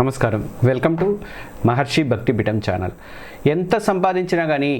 నమస్కారం. Welcome to మహర్షి భక్తి బిటం channel. ఎంత సంపాదించినా కానీ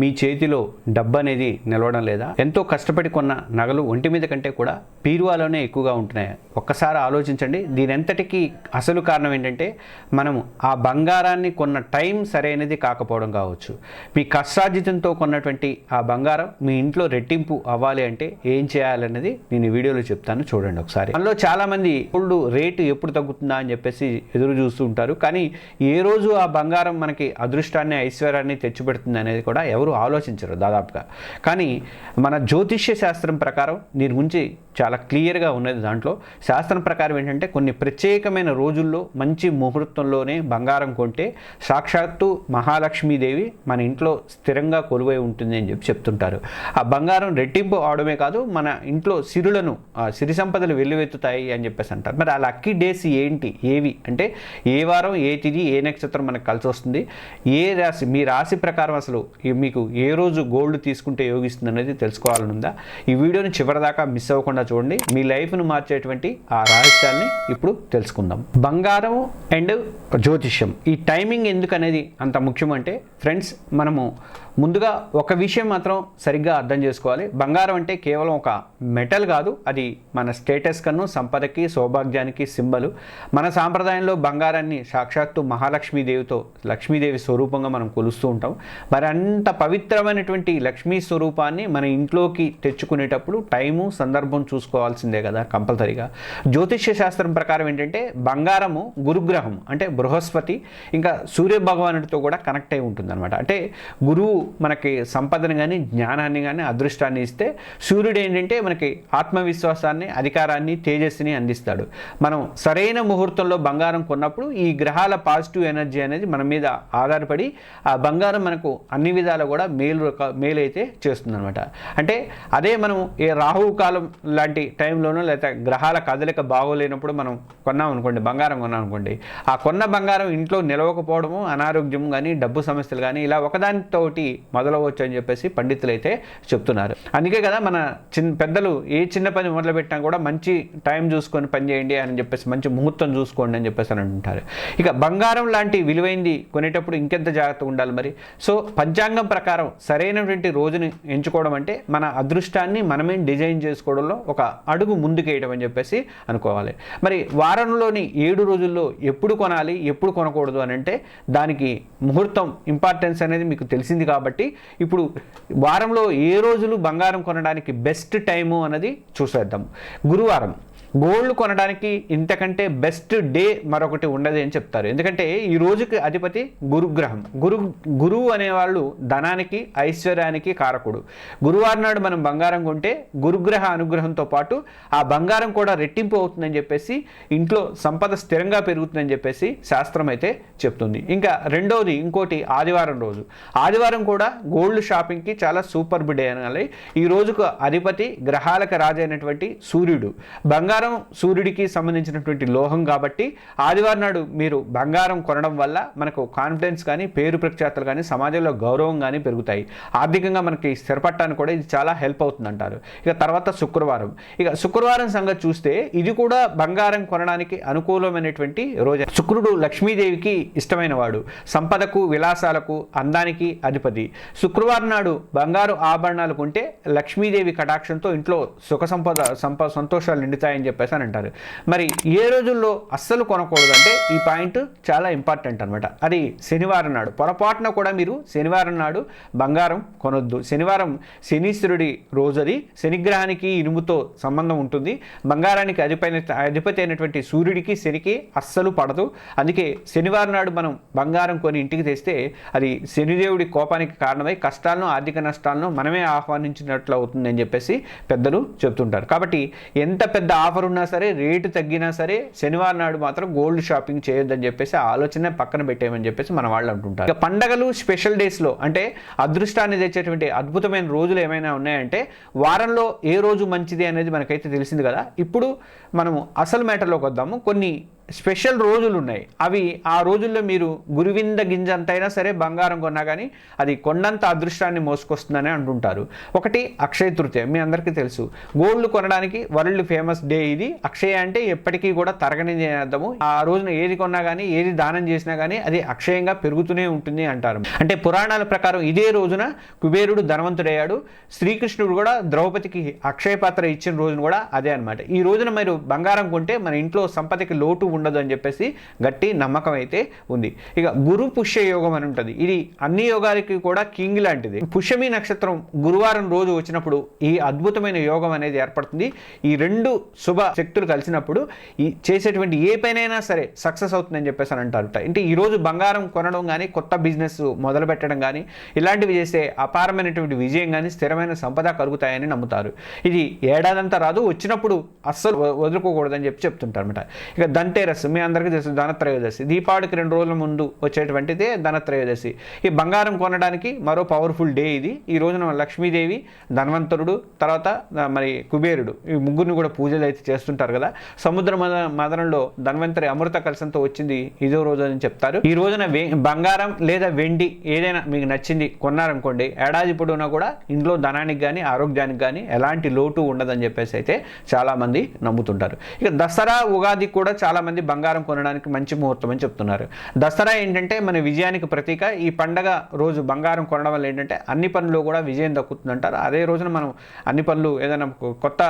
మీ చేతిలో డబ్బు అనేది నిలవడం లేదా? ఎంతో కష్టపడి కొన్న నగలు ఒంటి మీద కంటే కూడా పీరువాలోనే ఎక్కువగా ఉంటున్నాయి. ఒక్కసారి ఆలోచించండి. దీని ఎంతటికి అసలు కారణం ఏంటంటే మనం ఆ బంగారాన్ని కొన్న టైం సరైనది కాకపోవడం కావచ్చు. మీ కష్టార్జితంతో కొన్నటువంటి ఆ బంగారం మీ ఇంట్లో రెట్టింపు అవ్వాలి అంటే ఏం చేయాలన్నది నేను ఈ వీడియోలో చెప్తాను. చూడండి ఒకసారి. అందులో చాలామంది గోల్డ్ రేటు ఎప్పుడు తగ్గుతుందా అని చెప్పేసి ఎదురు చూస్తూ ఉంటారు. కానీ ఏ రోజు ఆ బంగారం మనకి అదృష్టాన్ని ఐశ్వర్యాన్ని తెచ్చిపెడుతుంది అనేది కూడా ఎవరు ఆలోచించరు దాదాపుగా. కానీ మన జ్యోతిష్య శాస్త్రం ప్రకారం దీని గురించి చాలా క్లియర్గా ఉన్నది దాంట్లో. శాస్త్రం ప్రకారం ఏంటంటే కొన్ని ప్రత్యేకమైన రోజుల్లో మంచి ముహూర్తంలోనే బంగారం కొంటే సాక్షాత్తు మహాలక్ష్మీదేవి మన ఇంట్లో స్థిరంగా కొలువై ఉంటుంది అని చెప్పి చెప్తుంటారు. ఆ బంగారం రెట్టింపు అవడమే కాదు మన ఇంట్లో సిరులను ఆ సిరి సంపదలు వెల్లువెత్తుతాయి అని చెప్పేసి అంటారు. మరి ఆ లక్కీ డేస్ ఏంటి? ఏవి? అంటే ఏ వారం ఏ తిది ఏ నక్షత్రం మనకు కలిసి వస్తుంది? ఏ రాశి? మీ రాశి ప్రకారం అసలు మీకు ఏ రోజు గోల్డ్ తీసుకుంటే యోగిస్తుంది అనేది తెలుసుకోవాలని ఉందా? ఈ వీడియోని చివరిదాకా మిస్ అవ్వకుండా చూడండి. మీ లైఫ్ను మార్చేటువంటి ఆ రహస్యాల్ని ఇప్పుడు తెలుసుకుందాం. బంగారం అండ్ జ్యోతిష్యం. ఈ టైమింగ్ ఎందుకు అనేది అంత ముఖ్యం అంటే ఫ్రెండ్స్ మనము ముందుగా ఒక విషయం మాత్రం సరిగ్గా అర్థం చేసుకోవాలి. బంగారం అంటే కేవలం ఒక మెటల్ కాదు అది మన స్టేటస్ కన్ను సంపదకి సౌభాగ్యానికి సింబలు. మన సాంప్రదాయంలో బంగారాన్ని సాక్షాత్తు మహాలక్ష్మీదేవితో లక్ష్మీదేవి స్వరూపంగా మనం కొలుస్తూ ఉంటాం. మరి అంత పవిత్రమైనటువంటి లక్ష్మీ స్వరూపాన్ని మన ఇంట్లోకి తెచ్చుకునేటప్పుడు టైము సందర్భం చూసుకోవాల్సిందే కదా కంపల్సరీగా. జ్యోతిష్య శాస్త్రం ప్రకారం ఏంటంటే బంగారము గురుగ్రహం అంటే బృహస్పతి ఇంకా సూర్య భగవానుడితో కూడా కనెక్ట్ అయి ఉంటుంది అంటే గురువు మనకి సంపదను కానీ జ్ఞానాన్ని కానీ అదృష్టాన్ని ఇస్తే సూర్యుడు ఏంటంటే మనకి ఆత్మవిశ్వాసాన్ని అధికారాన్ని తేజస్సుని అందిస్తాడు. మనం సరైన ముహూర్తంలో బంగారం కొన్నప్పుడు ఈ గ్రహాల పాజిటివ్ ఎనర్జీ అనేది మన మీద ఆధారపడి ఆ బంగారం మనకు అన్ని విధాలు కూడా మేలు మేలు అయితే చేస్తుంది అనమాట అంటే అదే మనం ఏ రాహు కాలం లాంటి టైంలోనూ లేదా గ్రహాల కదలిక బాగోలేనప్పుడు మనం కొన్నాం అనుకోండి బంగారం కొన్నాం అనుకోండి ఆ కొన్న బంగారం ఇంట్లో నిలవకపోవడము అనారోగ్యం కానీ డబ్బు సమస్యలు కానీ ఇలా ఒకదానితోటి మొదలవచ్చు అని చెప్పేసి పండితులు అయితే చెప్తున్నారు. అందుకే కదా మన చిన్న పెద్దలు ఏ చిన్న పని మొదలుపెట్టినా కూడా మంచి టైం చూసుకొని పని చేయండి అని చెప్పేసి మంచి ముహూర్తం చూసుకోండి అని చెప్పేసి అని అంటుంటారు. ఇక బంగారం లాంటి విలువైంది కొనేటప్పుడు ఇంకెంత జాగ్రత్తగా ఉండాలి మరి? సో పంచాంగం ప్రకారం సరైనటువంటి రోజుని ఎంచుకోవడం అంటే మన అదృష్టాన్ని మనమే డిజైన్ చేసుకోవడంలో ఒక అడుగు ముందుకేయడం అని చెప్పేసి అనుకోవాలి. మరి వారంలోని ఏడు రోజుల్లో ఎప్పుడు కొనాలి ఎప్పుడు కొనకూడదు అని అంటే దానికి ముహూర్తం ఇంపార్టెన్స్ అనేది మీకు తెలిసింది కాబట్టి ఇప్పుడు వారంలో ఏ రోజులు బంగారం కొనడానికి బెస్ట్ టైము అన్నది చూసేద్దాం. గురువారం గోల్డ్ కొనడానికి ఇంతకంటే బెస్ట్ డే మరొకటి ఉండదు అని చెప్తారు. ఎందుకంటే ఈ రోజుకి అధిపతి గురుగ్రహం. గురు గురువు అనేవాళ్ళు ధనానికి ఐశ్వర్యానికి కారకుడు. గురువారం నాడు మనం బంగారం కొంటే గురుగ్రహ అనుగ్రహంతో పాటు ఆ బంగారం కూడా రెట్టింపు అవుతుందని చెప్పేసి ఇంట్లో సంపద స్థిరంగా పెరుగుతుందని చెప్పేసి శాస్త్రం అయితే చెప్తుంది. ఇంకా రెండవది ఇంకోటి ఆదివారం రోజు. ఆదివారం కూడా గోల్డ్ షాపింగ్కి చాలా సూపర్ డే అనాలి. ఈ రోజుకు అధిపతి గ్రహాలకు రాజైనటువంటి సూర్యుడు. బంగారం సూర్యుడికి సంబంధించినటువంటి లోహం కాబట్టి ఆదివారం నాడు మీరు బంగారం కొనడం వల్ల మనకు కాన్ఫిడెన్స్ కానీ పేరు ప్రఖ్యాతలు కానీ సమాజంలో గౌరవం కానీ పెరుగుతాయి. ఆర్థికంగా మనకి స్థిరపడటానికి కూడా ఇది చాలా హెల్ప్ అవుతుంది అంటారు ఇక తర్వాత శుక్రవారం. ఇక శుక్రవారం సంగతి చూస్తే ఇది కూడా బంగారం కొనడానికి అనుకూలమైనటువంటి రోజు. శుక్రుడు లక్ష్మీదేవికి ఇష్టమైన వాడు సంపదకు విలాసాలకు అందానికి అధిపతి. శుక్రవారం నాడు బంగారు ఆభరణాలు కొంటే లక్ష్మీదేవి కటాక్షంతో ఇంట్లో సుఖ సంపద సంప సంతోషాలు నిండుతాయని చెప్పేసి అని అంటారు. మరి ఏ రోజుల్లో అస్సలు కొనకూడదు అంటే ఈ పాయింట్ చాలా ఇంపార్టెంట్ అనమాట అది శనివారం నాడు. పొరపాటున కూడా మీరు శనివారం నాడు బంగారం కొనొద్దు. శనివారం శనీశ్వరుడి రోజు అది శనిగ్రహానికి ఇనుముతో సంబంధం ఉంటుంది. బంగారానికి అధిపైన అధిపతి అయినటువంటి సూర్యుడికి శనికి అస్సలు పడదు. అందుకే శనివారం నాడు మనం బంగారం కొని ఇంటికి తెస్తే అది శనిదేవుడి కోపానికి కారణమై కష్టాలను ఆర్థిక నష్టాలను మనమే ఆహ్వానించినట్లు అవుతుందని చెప్పేసి పెద్దలు చెప్తుంటారు. కాబట్టి ఎంత పెద్ద ఆఫర్ ఉన్నా సరే రేటు తగ్గినా సరే శనివారం నాడు మాత్రం గోల్డ్ షాపింగ్ చేయొద్దని చెప్పేసి ఆలోచన పక్కన పెట్టేయమని చెప్పేసి మన వాళ్ళు అంటుంటారు. ఇక పండగలు స్పెషల్ డేస్లో అంటే అదృష్టాన్ని తెచ్చేటువంటి అద్భుతమైన రోజులు ఏమైనా ఉన్నాయంటే వారంలో ఏ రోజు మంచిది అనేది మనకైతే తెలిసింది కదా. ఇప్పుడు మనము అసలు మ్యాటర్లోకి వద్దాము. కొన్ని స్పెషల్ రోజులు ఉన్నాయి అవి ఆ రోజుల్లో మీరు గురువింద గింజ అంతైనా సరే బంగారం కొన్నా కానీ అది కొండంత అదృష్టాన్ని మోసుకొస్తుందని అంటుంటారు. ఒకటి అక్షయ తృతీయ మీ అందరికీ తెలుసు. గోల్డ్ కొనడానికి వరల్డ్ ఫేమస్ డే ఇది. అక్షయ అంటే ఎప్పటికీ కూడా తరగని అర్థము ఆ రోజున ఏది కొన్నా కానీ ఏది దానం చేసినా కానీ అది అక్షయంగా పెరుగుతూనే ఉంటుంది అంటారు. అంటే పురాణాల ప్రకారం ఇదే రోజున కుబేరుడు ధనవంతుడయ్యాడు. శ్రీకృష్ణుడు కూడా ద్రౌపదికి అక్షయ పాత్ర ఇచ్చిన రోజున కూడా అదే అనమాట ఈ రోజున మీరు బంగారం కొంటే మన ఇంట్లో సంపదకి లోటు ఉండదు అని చెప్పేసి గట్టి నమ్మకం అయితే ఉంది. ఇక గురు పుష్య యోగం అని ఉంటుంది. ఇది అన్ని యోగాలకి కూడా కింగ్ లాంటిది. పుష్యమి నక్షత్రం గురువారం రోజు వచ్చినప్పుడు ఈ అద్భుతమైన యోగం అనేది ఏర్పడుతుంది. ఈ రెండు శుభ శక్తులు కలిసినప్పుడు ఈ చేసేటువంటి ఏ పైనైనా సరే సక్సెస్ అవుతుందని చెప్పేసి అని అంటారు అంటే ఈ రోజు బంగారం కొనడం కానీ కొత్త బిజినెస్ మొదలు పెట్టడం కానీ ఇలాంటివి చేస్తే అపారమైనటువంటి విజయం కానీ స్థిరమైన సంపద కలుగుతాయని నమ్ముతారు. ఇది ఏడాదంతా రాదు వచ్చినప్పుడు అస్సలు వదులుకోకూడదని చెప్పి చెప్తుంటారు అనమాట ఇక ధనతేరస్ మీ అందరికీ తెలుసు ధనత్రయోదశి. దీపావళికి రెండు రోజుల ముందు వచ్చేటువంటిదే ధనత్రయోదశి. ఈ బంగారం కొనడానికి మరో పవర్ఫుల్ డే ఇది. ఈ రోజున లక్ష్మీదేవి ధన్వంతరుడు తర్వాత మరి కుబేరుడు ఈ ముగ్గురిని కూడా పూజలు అయితే చేస్తుంటారు కదా. సముద్ర మద మదనంలో ధన్వంతరి అమృత కలసంతో వచ్చింది ఇదో రోజు అని చెప్తారు. ఈ రోజున వే బంగారం లేదా వెండి ఏదైనా మీకు నచ్చింది కొన్నారనుకోండి ఏడాది పొడవునా కూడా ఇంట్లో ధనానికి కానీ ఆరోగ్యానికి కానీ ఎలాంటి లోటు ఉండదని చెప్పేసి అయితే చాలామంది నమ్ముతుంటారు. ఇక దసరా ఉగాది కూడా చాలామంది బంగారం కొనడానికి మంచి ముహూర్తం అని చెప్తున్నారు. దసరా ఏంటంటే మన విజయానికి ప్రతీక. ఈ పండగ రోజు బంగారం కొనడం వల్ల ఏంటంటే అన్ని పనులు కూడా విజయం దక్కుతుందంటారు. అదే రోజున మనం అన్ని పనులు ఏదైనా కొత్త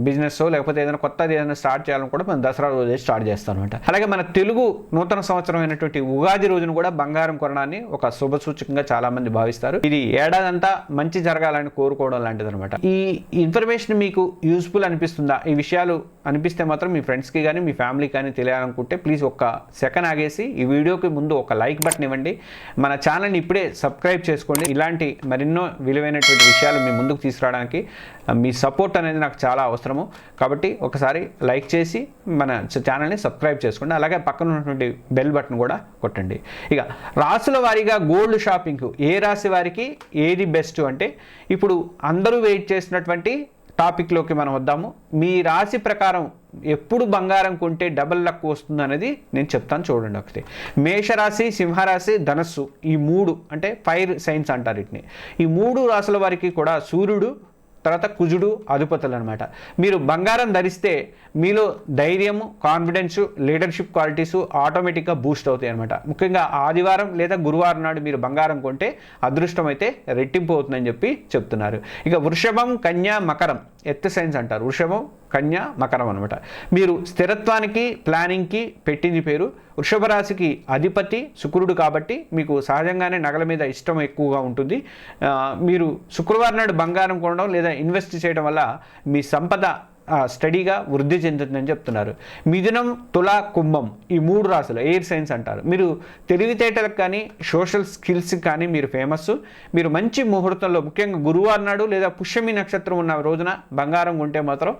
బిజినెస్ లేకపోతే ఏదైనా కొత్తది ఏదైనా స్టార్ట్ చేయాలని కూడా మనం దసరా రోజే స్టార్ట్ చేస్తాం అనమాట అలాగే మన తెలుగు నూతన సంవత్సరం అయినటువంటి ఉగాది రోజున కూడా బంగారం కొనడాన్ని ఒక శుభ సూచకంగా చాలా మంది భావిస్తారు. ఇది ఏడాదంతా మంచి జరగాలని కోరుకోవడం లాంటిది అనమాట ఈ ఇన్ఫర్మేషన్ మీకు యూస్ఫుల్ అనిపిస్తుందా? ఈ విషయాలు అనిపిస్తే మాత్రం మీ ఫ్రెండ్స్కి కానీ మీ ఫ్యామిలీకి కానీ తెలియాలనుకుంటే ప్లీజ్ ఒక్క సెకండ్ ఆగేసి ఈ వీడియోకి ముందు ఒక లైక్ బటన్ ఇవ్వండి. మన ఛానల్ని ఇప్పుడే సబ్స్క్రైబ్ చేసుకోండి. ఇలాంటి మరెన్నో విలువైనటువంటి విషయాలు మీ ముందుకు తీసుకురావడానికి మీ సపోర్ట్ అనేది నాకు చాలా అవసరము. కాబట్టి ఒకసారి లైక్ చేసి మన ఛానల్ని సబ్స్క్రైబ్ చేసుకోండి. అలాగే పక్కన ఉన్నటువంటి బెల్ బటన్ కూడా కొట్టండి. ఇక రాసుల వారీగా గోల్డ్ షాపింగ్ ఏ రాశి వారికి ఏది బెస్ట్ అంటే ఇప్పుడు అందరూ వెయిట్ చేసినటువంటి టాపిక్లోకి మనం వద్దాము. మీ రాశి ప్రకారం ఎప్పుడు బంగారం కొంటే డబల్ లక్ వస్తుంది అనేది నేను చెప్తాను చూడండి ఒకటి. మేషరాశి సింహరాశి ధనస్సు ఈ మూడు అంటే ఫైర్ సైన్స్ అంటారు వీటిని. ఈ మూడు రాశుల వారికి కూడా సూర్యుడు తర్వాత కుజుడు అధిపతులు అనమాట మీరు బంగారం ధరిస్తే మీలో ధైర్యము కాన్ఫిడెన్స్ లీడర్షిప్ క్వాలిటీస్ ఆటోమేటిక్గా బూస్ట్ అవుతాయి అనమాట ముఖ్యంగా ఆదివారం లేదా గురువారం నాడు మీరు బంగారం కొంటే అదృష్టం అయితే రెట్టింపు అవుతుందని చెప్పి చెప్తున్నారు. ఇక వృషభం కన్యా మకరం ఎత్ సైన్స్ అంటారు. వృషభం కన్య మకరం అనమాట మీరు స్థిరత్వానికి ప్లానింగ్కి పెట్టింది పేరు వృషభ రాశికి అధిపతి శుక్రుడు కాబట్టి మీకు సహజంగానే నగల మీద ఇష్టం ఎక్కువగా ఉంటుంది. మీరు శుక్రవారం నాడు బంగారం కొనడం లేదా ఇన్వెస్ట్ చేయడం వల్ల మీ సంపద స్టడీగా వృద్ధి చెందుతుందని చెప్తున్నారు. మిథునం తుల కుంభం ఈ మూడు రాశులు ఎయిర్ సైన్స్ అంటారు. మీరు తెలివితేటలకు కానీ సోషల్ స్కిల్స్కి కానీ మీరు ఫేమస్ మీరు మంచి ముహూర్తంలో ముఖ్యంగా గురువారం నాడు లేదా పుష్యమి నక్షత్రం ఉన్న రోజున బంగారం ఉంటే మాత్రం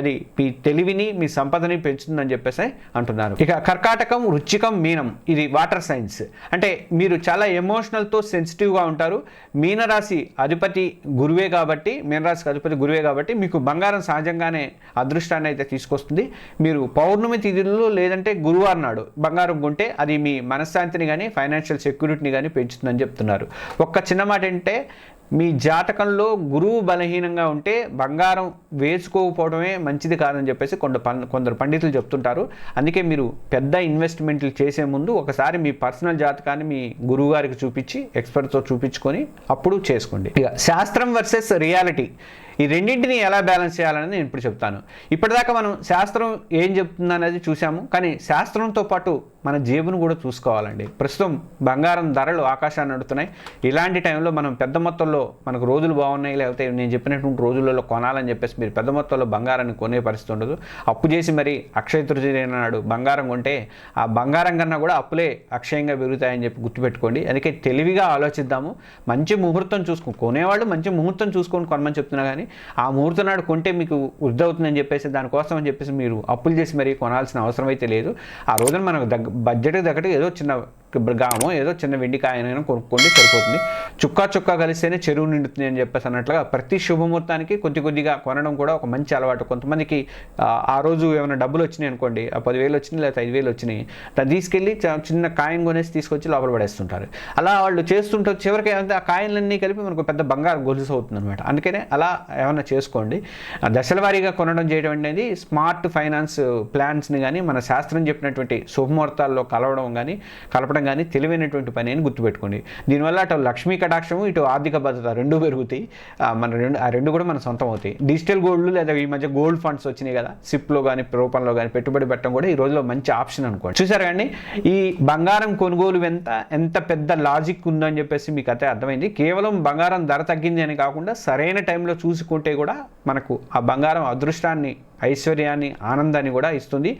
అది మీ తెలివిని మీ సంపదని పెంచుతుందని చెప్పేసి అంటున్నారు. ఇక కర్కాటకం రుచికం మీనం ఇది వాటర్ సైన్స్ అంటే మీరు చాలా ఎమోషనల్తో సెన్సిటివ్గా ఉంటారు. మీనరాశి అధిపతి గురువే కాబట్టి మీనరాశికి అధిపతి గురువే కాబట్టి మీకు బంగారం సహజంగానే అదృష్టాన్ని అయితే తీసుకొస్తుంది. మీరు పౌర్ణమి తిథుల్లో లేదంటే గురువారం నాడు బంగారం కొంటే అది మీ మనశ్శాంతిని కానీ ఫైనాన్షియల్ సెక్యూరిటీని కానీ పెంచుతుందని చెప్తున్నారు. ఒక్క చిన్న మాట ఏంటంటే మీ జాతకంలో గురువు బలహీనంగా ఉంటే బంగారం వేసుకోకపోవడమే మంచిది కాదని చెప్పేసి కొంత కొందరు పండితులు చెప్తుంటారు. అందుకే మీరు పెద్ద ఇన్వెస్ట్మెంట్లు చేసే ముందు ఒకసారి మీ పర్సనల్ జాతకాన్ని మీ గురువు గారికి చూపించి ఎక్స్పర్ట్తో చూపించుకొని అప్పుడు చేసుకోండి. ఇక శాస్త్రం వర్సెస్ రియాలిటీ. ఈ రెండింటిని ఎలా బ్యాలెన్స్ చేయాలని నేను ఇప్పుడు చెప్తాను. ఇప్పటిదాకా మనం శాస్త్రం ఏం చెప్తుందనేది చూసాము కానీ శాస్త్రంతో పాటు మన జేబును కూడా చూసుకోవాలండి. ప్రస్తుతం బంగారం ధరలు ఆకాశాన్ని నడుతున్నాయి. ఇలాంటి టైంలో మనం పెద్ద మొత్తంలో మనకు రోజులు బాగున్నాయి. లేకపోతే నేను చెప్పినటువంటి రోజులలో కొనాలని చెప్పేసి మీరు పెద్ద మొత్తంలో బంగారాన్ని కొనే పరిస్థితి ఉండదు. అప్పు చేసి మరి అక్షయ తృతీయ నాడు బంగారం కొంటే ఆ బంగారం కన్నా కూడా అప్పులే అక్షయంగా పెరుగుతాయని చెప్పి గుర్తుపెట్టుకోండి. అందుకే తెలివిగా ఆలోచిద్దాము. మంచి ముహూర్తం చూసుకొని కొనేవాళ్ళు మంచి ముహూర్తం చూసుకొని కొనమని చెప్తున్నా కానీ ఆ ముహూర్తం నాడు కొంటే మీకు వృద్ధి అవుతుందని చెప్పేసి దానికోసం అని చెప్పేసి మీరు అప్పులు చేసి మరి కొనాల్సిన అవసరం అయితే లేదు. ఆ రోజున మనకు దగ్గ బడ్జెట్కి తగ్గట్టు ఏదో చిన్న గ్రామం ఏదో చిన్న వెండి కాయనైనా కొనుక్కోండి సరిపోతుంది. చుక్కా చుక్కా కలిస్తేనే చెరువు నిండుతుంది అని చెప్పేసి అన్నట్లుగా ప్రతి శుభముహూర్తానికి కొద్ది కొద్దిగా కొనడం కూడా ఒక మంచి అలవాటు. కొంతమందికి ఆ, రోజు ఏమైనా డబ్బులు వచ్చినాయి అనుకోండి ఆ పదివేలు వచ్చినాయి లేకపోతే ఐదు వేలు వచ్చినాయి దాన్ని తీసుకెళ్ళి చిన్న కాయం కొనేసి తీసుకొచ్చి లోపల పడేస్తుంటారు. అలా వాళ్ళు చేస్తుంటే చివరికి ఏమంటే ఆ కాయలన్నీ కలిపి మనకు పెద్ద బంగారు గొలుసు అవుతుంది అనమాట అందుకనే అలా ఏమైనా చేసుకోండి. దశల వారీగా కొనడం చేయడం అనేది స్మార్ట్ ఫైనాన్స్ ప్లాన్స్ని కానీ మన శాస్త్రం చెప్పినటువంటి శుభముహూర్తాల్లో కలవడం కానీ కలపడం కానీ తెలివైనటువంటి పని అని గుర్తుపెట్టుకోండి. దీనివల్ల అటు లక్ష్మీ కటాక్షము ఇటు ఆర్థిక భద్రత రెండు పెరుగుతాయి. మన రెండు ఆ రెండు కూడా మన సొంతం అవుతాయి. డిజిటల్ గోల్డ్ లేదా ఈ మధ్య గోల్డ్ ఫండ్స్ వచ్చినాయి కదా సిప్లో కానీ రూపంలో కానీ పెట్టుబడి పెట్టడం కూడా ఈ రోజులో మంచి ఆప్షన్ అనుకోండి. చూసారు కానీ ఈ బంగారం కొనుగోలు ఎంత ఎంత పెద్ద లాజిక్ ఉందని చెప్పేసి మీకు అయితే అర్థమైంది. కేవలం బంగారం ధర తగ్గింది అని కాకుండా సరైన టైంలో చూసుకుంటే కూడా మనకు ఆ బంగారం అదృష్టాన్ని ఐశ్వర్యాన్ని ఆనందాన్ని కూడా ఇస్తుంది.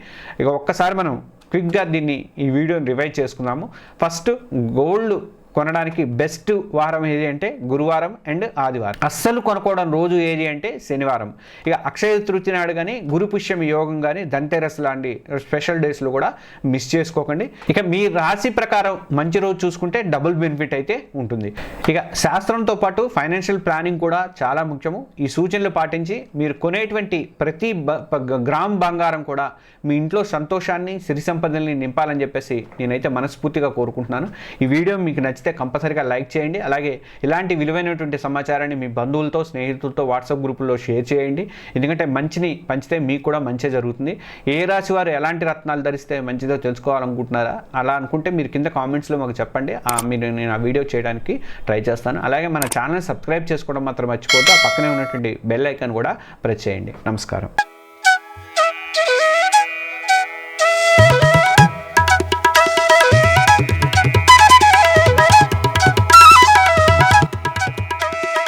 ఇక ఒక్కసారి మనం క్విక్గా దీన్ని ఈ వీడియోని రివైజ్ చేసుకుందాము. ఫస్ట్ గోల్డ్ కొనడానికి బెస్ట్ వారం ఏది అంటే గురువారం అండ్ ఆదివారం. అస్సలు కొనుక్కోవడం రోజు ఏది అంటే శనివారం. ఇక అక్షయ తృతి నాడు కానీ గురు పుష్యం యోగం కానీ ధన్తెరస్ లాంటి స్పెషల్ డేస్లో కూడా మిస్ చేసుకోకండి. ఇక మీ రాశి ప్రకారం మంచి రోజు చూసుకుంటే డబుల్ బెనిఫిట్ అయితే ఉంటుంది. ఇక శాస్త్రంతో పాటు ఫైనాన్షియల్ ప్లానింగ్ కూడా చాలా ముఖ్యము. ఈ సూచనలు పాటించి మీరు కొనేటువంటి ప్రతి బ- ప- గ్రామ్ బంగారం కూడా మీ ఇంట్లో సంతోషాన్ని సిరి సంపదల్ని నింపాలని చెప్పేసి నేనైతే మనస్ఫూర్తిగా కోరుకుంటున్నాను. ఈ వీడియో మీకు నచ్చితే కంపల్సరీగా లైక్ చేయండి. అలాగే ఇలాంటి విలువైనటువంటి సమాచారాన్ని మీ బంధువులతో స్నేహితులతో వాట్సాప్ గ్రూపుల్లో షేర్ చేయండి. ఎందుకంటే మంచిని పంచితే మీకు కూడా మంచి జరుగుతుంది. ఏ రాశి వారు ఎలాంటి రత్నాలు ధరిస్తే మంచిదో తెలుసుకోవాలనుకుంటున్నారా? అలా అనుకుంటే మీరు కింద కామెంట్స్లో మాకు చెప్పండి. మీరు నేను ఆ వీడియో చేయడానికి ట్రై చేస్తాను. అలాగే మన ఛానల్ సబ్స్క్రైబ్ చేసుకోవడం మాత్రం మర్చిపోవద్దు. ఆ పక్కనే ఉన్నటువంటి బెల్ ఐకాన్ కూడా ప్రెస్ చేయండి. నమస్కారం.